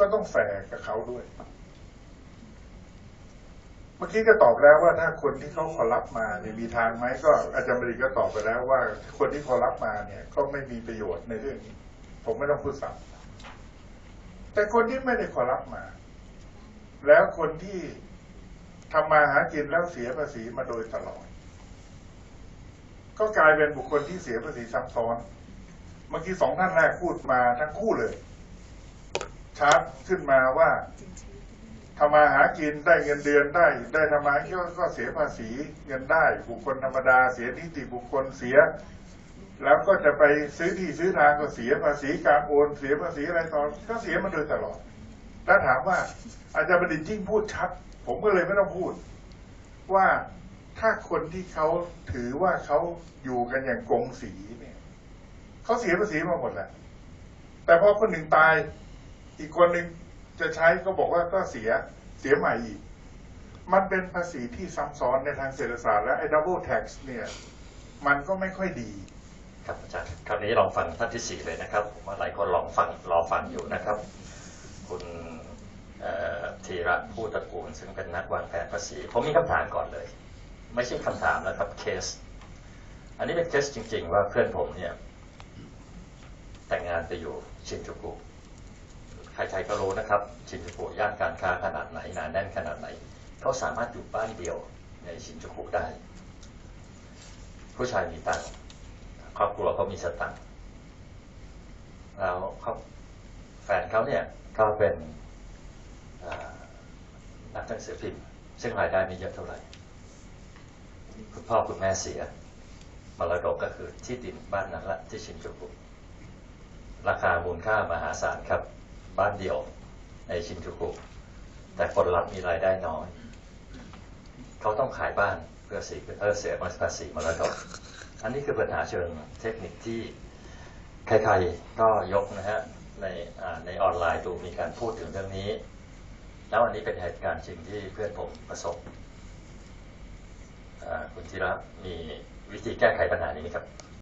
ก็ต้องแฝงกับเขาด้วย เมื่อกี้ก็ตอบแล้วว่าถ้าคนที่เขาขอรับมาเนี่ยมีทางไหมก็อาจารย์บดีก็ตอบไปแล้วว่า คนที่ขอรับมาเนี่ย ก็ไม่มีประโยชน์ในเรื่องนี้ ผมไม่ต้องพูดซ้ำแต่คนที่ไม่ได้ขอรับมา แล้วคนที่ทำมาหากินแล้วเสียภาษีมาโดยตลอด ก็กลายเป็นบุคคลที่เสียภาษีซ้ำซ้อน เมื่อกี้สองท่านแรกพูดมาทั้งคู่เลย ชาร์จขึ้นมาว่าทำมาหากินได้เงินเดือนได้ ได้ทำมาก็ก็เสียภาษีเงินได้ บุคคลธรรมดาเสียนิติบุคคลเสีย แล้วก็จะไปซื้อที่ซื้อทางก็เสียภาษีการโอน เสียภาษีอะไรต่อก็เสียมาโดยตลอดแล้วถามว่าอาจารย์บดินทร์ยิ่งพูดชัด ผมก็เลยไม่ต้องพูด ว่าถ้าคนที่เขาถือว่าเขาอยู่กันอย่างกงสีเนี่ยเขาเสียภาษีมาหมดแหละแต่พอคนหนึ่งตาย อีกคนหนึ่งจะใช้ก็บอกว่าก็เสียเสียใหม่อีก มันเป็นภาษีที่ซ้ำซ้อนในทางเศรษฐศาสตร์และไอ้ double tax เนี่ย มันก็ไม่ค่อยดี ครับอาจารย์คราวนี้ลองฟังท่านที่สี่เลยนะครับผมว่าหลายคนลองฟังรอฟังอยู่นะครับ คุณธีระผู้ตระกูล ซึ่งเป็นนักวางแผนภาษีผมมีคำถามก่อนเลย ไม่ใช่คำถามนะครับเคส อันนี้เป็นเคสจริง ๆ ว่าเพื่อนผมเนี่ย แต่งงานไปอยู่ชินจูกุ ใครๆก็รู้นะครับชินจูกุย่านการค้าขนาดไหนหนาแน่นขนาดไหนเขาสามารถอยู่บ้านเดียวในชินจูกุได้ ผู้ชายมีตังครอบครัวเขามีสตังแล้วเขาแฟนเขาเนี่ยก็เป็นนักหนังสือพิมพ์ ซึ่งรายได้ไม่เยอะเท่าไหร่ คุณพ่อคุณแม่เสียมรดกก็คือที่ดินบ้านนั้นละที่ชินจูกุราคามูลค่ามหาศาลครับ บ้านเดียวในชินจูกุ แต่คนรับมีรายได้น้อย เขาต้องขายบ้านเพื่อสีเพื่อเสียภาษีมรดกอันนี้คือปัญหาเชิงเทคนิคที่ใครๆก็ยกนะฮะในในออนไลน์ดูมีการพูดถึงเรื่องนี้ แล้วอันนี้เป็นเหตุการณ์จริงที่เพื่อนผมประสบคุณธีระมีวิธีแก้ไขปัญหานี้ไหมครับ